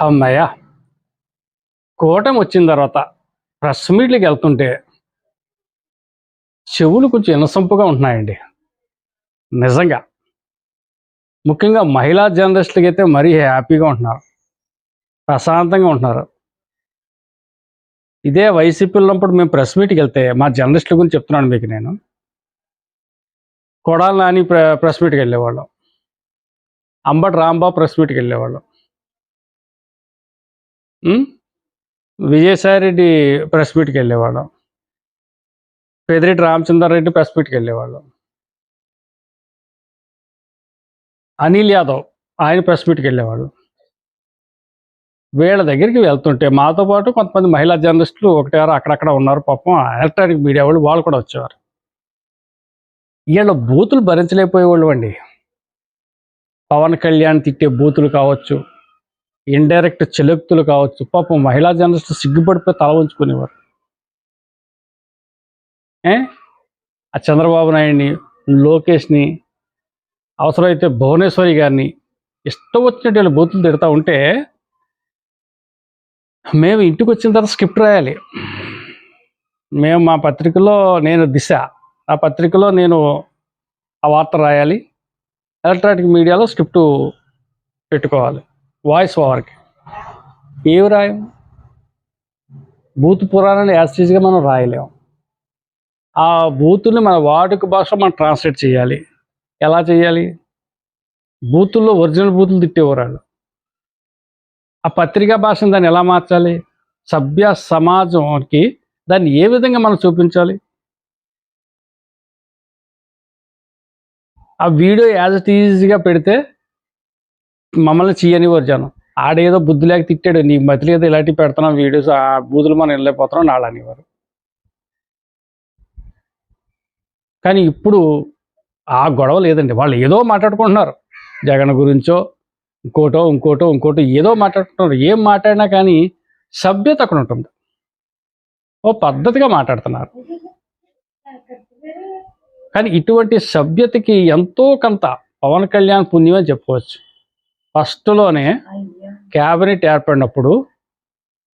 అమ్మయ్య. కూటమి వచ్చిన తర్వాత ప్రెస్ మీట్లకి వెళ్తుంటే చెవులు కొంచెం ఇనసొంపుగా ఉంటున్నాయండి. నిజంగా. ముఖ్యంగా మహిళా జర్నలిస్టులకి అయితే మరీ హ్యాపీగా ఉంటున్నారు. ప్రశాంతంగా ఉంటున్నారు. ఇదే వైసీపీలో ఉన్నప్పుడు మేము ప్రెస్ మీట్కి వెళ్తే మా జర్నలిస్టుల గురించి చెప్తున్నాను మీకు నేను. కొడాలి నాని ప్ర ప్రెస్ మీట్కి వెళ్ళేవాళ్ళం. అంబటి రాంబాబు ప్రెస్ మీట్కి వెళ్ళేవాళ్ళం. విజయసాయిరెడ్డి ప్రెస్ మీట్కి వెళ్ళేవాళ్ళం. పెదిరెడ్డి రామచంద్రారెడ్డి ప్రెస్ మీట్కి వెళ్ళేవాళ్ళం. అనిల్ యాదవ్ ఆయన ప్రెస్ మీట్కి వెళ్ళేవాళ్ళు. వీళ్ళ దగ్గరికి వెళ్తుంటే మాతో పాటు కొంతమంది మహిళా జర్నలిస్టులు ఒకటారు అక్కడక్కడ ఉన్నారు పాపం. ఎలక్ట్రానిక్ మీడియా వాళ్ళు వాళ్ళు కూడా వచ్చేవారు. వీళ్ళ బూతులు భరించలేకపోయేవాళ్ళు అండి. పవన్ కళ్యాణ్ తిట్టే బూతులు కావచ్చు ఇండైరెక్ట్ చెలుక్తులు కావచ్చు పాపం మహిళా జర్నలిస్టులు సిగ్గుపడిపోయి తల ఉంచుకునేవారు ఏ? ఆ చంద్రబాబు నాయుడిని లోకేష్ని అవసరమైతే భువనేశ్వరి గారిని ఇష్టం వచ్చినట్టు వీళ్ళు బూతులు తిడతా ఉంటే మేము ఇంటికి వచ్చిన తర్వాత స్క్రిప్ట్ రాయాలి. మేము మా పత్రికలో నేను దిశ ఆ పత్రికలో నేను ఆ వార్త రాయాలి. ఎలక్ట్రానిక్ మీడియాలో స్క్రిప్ట్ పెట్టుకోవాలి. వాయిస్ ఓవర్కి ఏవి రాయం? బూత్ పురాణాన్ని యాస్టీజ్గా మనం రాయలేము ఆ బూతుల్ని మన వాడుక భాష మనం ట్రాన్స్లేట్ చేయాలి. ఎలా చేయాలి? బూతుల్లో ఒరిజినల్ బూతులు తిట్టేవారు ఆ పత్రికా భాషను దాన్ని ఎలా మార్చాలి? సభ్య సమాజంకి దాన్ని ఏ విధంగా మనం చూపించాలి? ఆ వీడియో యాజ్ ఇట్ ఈజీగా పెడితే మమ్మల్ని చేయనివ్వరు జనం. ఆడేదో బుద్ధి లేక తిట్టాడు. నీ మతి ఏదో ఇలాంటివి పెడుతున్నాం వీడియోస్ ఆ బూతులు మనం వెళ్ళలేకపోతున్నాం నాళ్ళు కానీ ఇప్పుడు ఆ గొడవ లేదండి. వాళ్ళు ఏదో మాట్లాడుకుంటున్నారు. జగన్ గురించో ఇంకోటో ఇంకోటో ఇంకోటో ఏదో మాట్లాడుకుంటున్నారు. ఏం మాట్లాడినా కానీ సభ్యత అక్కడ ఉంటుంది. ఓ పద్ధతిగా మాట్లాడుతున్నారు. కానీ ఇటువంటి సభ్యతకి ఎంతో కొంత పవన్ కళ్యాణ్ పుణ్యం అని చెప్పుకోవచ్చు ఫస్ట్లోనే క్యాబినెట్ ఏర్పడినప్పుడు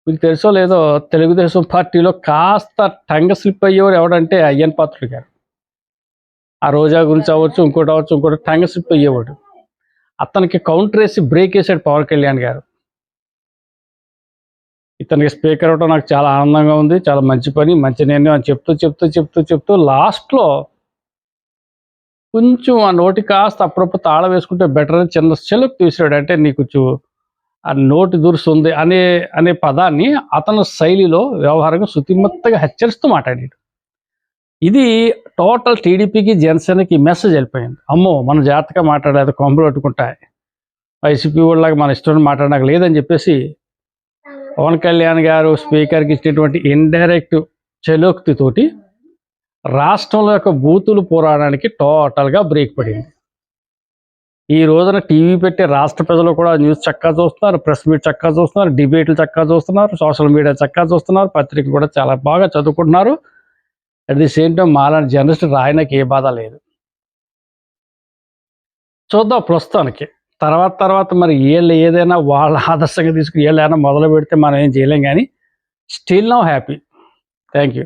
మీకు తెలుసో లేదో తెలుగుదేశం పార్టీలో కాస్త టంగ స్లిప్ అయ్యేవాడు ఎవడంటే అయ్యన్ పాత్రుడు గారు. ఆ రోజా గురించి అవ్వచ్చు ఇంకోటి అవ్వచ్చు ఇంకోటి టంగ స్లిప్ అయ్యేవాడు. అతనికి కౌంటర్ వేసి బ్రేక్ వేసాడు పవన్ కళ్యాణ్ గారు. ఇతనికి స్పీకర్ అవడం నాకు చాలా ఆనందంగా ఉంది చాలా మంచి పని మంచి నిర్ణయం అని చెప్తూ చెప్తూ చెప్తూ చెప్తూ లాస్ట్లో కొంచెం ఆ నోటి కాస్త అప్పుడప్పుడు తాళ వేసుకుంటే బెటర్ అని చిన్న చెలుకు తీసాడు అంటే నీకు ఆ నోటి దురుసు అనే అనే పదాన్ని అతను శైలిలో వ్యవహారంగా శుతిమత్తగా హెచ్చరిస్తూ మాట్లాడాడు. ఇది టోటల్ టీడీపీకి జనసేనకి మెసేజ్ వెళ్ళిపోయింది. అమ్మో మన జాగ్రత్తగా మాట్లాడేది కొంపలు పట్టుకుంటాయి వైసీపీ వాళ్ళకి మన ఇష్టం మాట్లాడడానికి లేదని చెప్పేసి పవన్ కళ్యాణ్ గారు స్పీకర్కి ఇచ్చినటువంటి ఇండైరెక్ట్ చెలోక్తితోటి రాష్ట్రంలో యొక్క బూతులు పోరాడానికి టోటల్గా బ్రేక్ పడింది. ఈ రోజున టీవీ పెట్టి రాష్ట్ర ప్రజలు కూడా న్యూస్ చక్కగా చూస్తున్నారు ప్రెస్ మీట్ చక్కగా చూస్తున్నారు డిబేట్లు చక్కగా చూస్తున్నారు సోషల్ మీడియా చక్కగా చూస్తున్నారు పత్రికలు కూడా చాలా బాగా చదువుకుంటున్నారు. అట్ ది సేమ్ టైం మాలాంటి జర్నలిస్ట్ రాయడానికి ఏ బాధ లేదు. చూద్దాం ప్రస్తుతానికి. తర్వాత తర్వాత మరి వీళ్ళు ఏదైనా వాళ్ళ ఆదర్శంగా తీసుకుని వీళ్ళు ఏదైనా మొదలు పెడితే మనం ఏం చేయలేం కానీ still now happy thank you